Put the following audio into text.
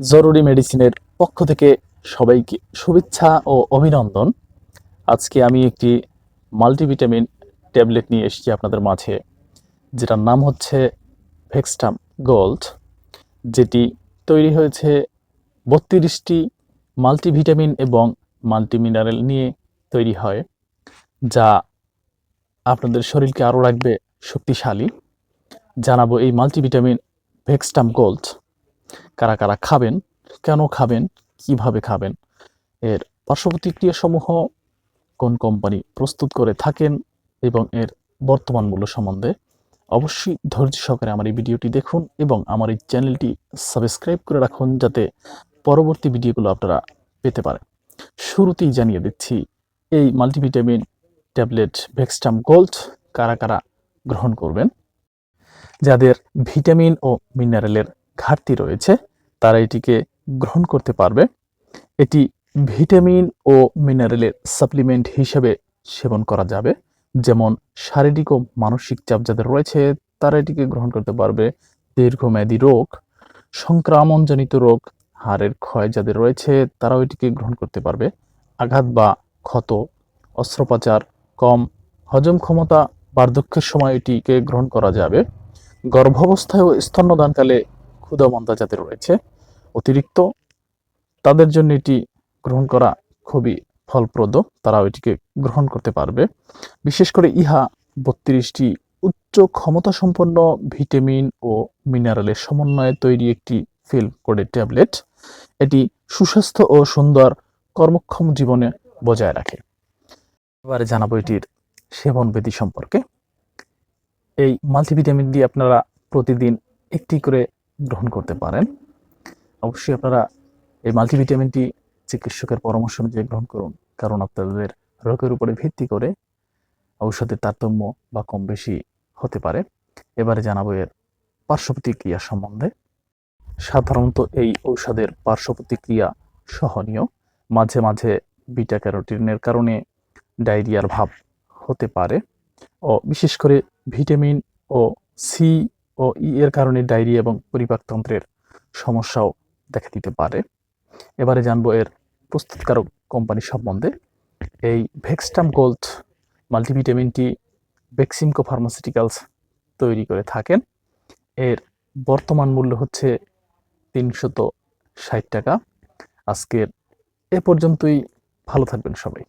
জরুরি মেডিসিনের পক্ষ থেকে সবাইকে শুভেচ্ছা ও অভিনন্দন। আজকে আমি একটি মাল্টিভিটামিন ট্যাবলেট নিয়ে এসেছি আপনাদের মাঝে, যেটার নাম হচ্ছে ভেক্সটাম গোল্ড, যেটি তৈরি হয়েছে বত্রিশটি মাল্টিভিটামিন এবং মাল্টিমিনারেল নিয়ে তৈরি হয়, যা আপনাদের শরীরকে আরও রাখবে শক্তিশালী। জানাব এই মাল্টিভিটামিন ভেক্সটাম গোল্ড। কারা কারা খাবেন, কেন খাবেন, কীভাবে খাবেন, এর পার্শ্ব প্রতিক্রিয়াসমূহ কোন কোম্পানি প্রস্তুত করে থাকেন এবং এর বর্তমান মূল্য সম্বন্ধে অবশ্যই ধৈর্য সহকারে আমার এই ভিডিওটি দেখুন এবং আমার এই চ্যানেলটি সাবস্ক্রাইব করে রাখুন যাতে পরবর্তী ভিডিওগুলো আপনারা পেতে পারেন। শুরুতেই জানিয়ে দিচ্ছি, এই মাল্টিভিটামিন ট্যাবলেট ভেক্সটাম গোল্ড কারা কারা গ্রহণ করবেন? যাদের ভিটামিন ও মিনারেলের ঘাটতি রয়েছে তারা এটিকে গ্রহণ করতে পারবে। এটি ভিটামিন ও মিনারেলের সাপ্লিমেন্ট হিসেবে সেবন করা যাবে। যেমন শারীরিক ও মানসিক চাপ যাদের রয়েছে, তারা এটিকে গ্রহণ করতে পারবে। দীর্ঘমেয়াদী রোগ, সংক্রামণজনিত রোগ, হাড়ের ক্ষয় যাদের রয়েছে, তারাও এটিকে গ্রহণ করতে পারবে। আঘাত বা ক্ষত, অস্ত্রোপচার কম, হজম ক্ষমতা বার্ধক্যের সময় এটিকে গ্রহণ করা যাবে। গর্ভাবস্থায় ও স্তন্যদানকালে ক্ষুধামন্দা যাদের রয়েছে, অতিরিক্ত, তাদের জন্য এটি গ্রহণ করা খুবই ফলপ্রদ। তারাও এটিকে গ্রহণ করতে পারবে। বিশেষ করে ইহা বত্রিশটি উচ্চ ক্ষমতা সম্পন্ন ভিটামিন ও মিনারেলের সমন্বয়ে তৈরি একটি ফিল্ম কোডের ট্যাবলেট। এটি সুস্বাস্থ্য ও সুন্দর কর্মক্ষম জীবনে বজায় রাখে। এবারে জানাব এটির সেবন বিধি সম্পর্কে। এই মাল্টিভিটামিন দিয়ে আপনারা প্রতিদিন একটি করে গ্রহণ করতে পারেন। অবশ্যই আপনারা এই মাল্টিভিটামিনটি চিকিৎসকের পরামর্শ অনুযায়ী গ্রহণ করুন, কারণ আপনাদের রোগের উপরে ভিত্তি করে ঔষধের তারতম্য বা কম বেশি হতে পারে। এবারে জানাব এর পার্শ্ব প্রতিক্রিয়া সম্বন্ধে। সাধারণত এই ঔষধের পার্শ্ব প্রতিক্রিয়া সহনীয়। মাঝে মাঝে বিটা ক্যারোটিনের কারণে ডায়রিয়ার ভাব হতে পারে। ও বিশেষ করে ভিটামিন ও সি ও ই এর কারণে ডায়রিয়া এবং পরিপাকতন্ত্রের সমস্যাও দেখা দিতে পারে। এবারে জানব এর প্রস্তুতকারক কোম্পানি সম্বন্ধে। এই ভেক্সটাম গোল্ড মাল্টিভিটামিনটি বেক্সিমকো ফার্মাসিউটিক্যালস তৈরি করে থাকেন। এর বর্তমান মূল্য হচ্ছে তিনশত ষাট টাকা। আজকের এ পর্যন্তই, ভালো থাকবেন সবাই।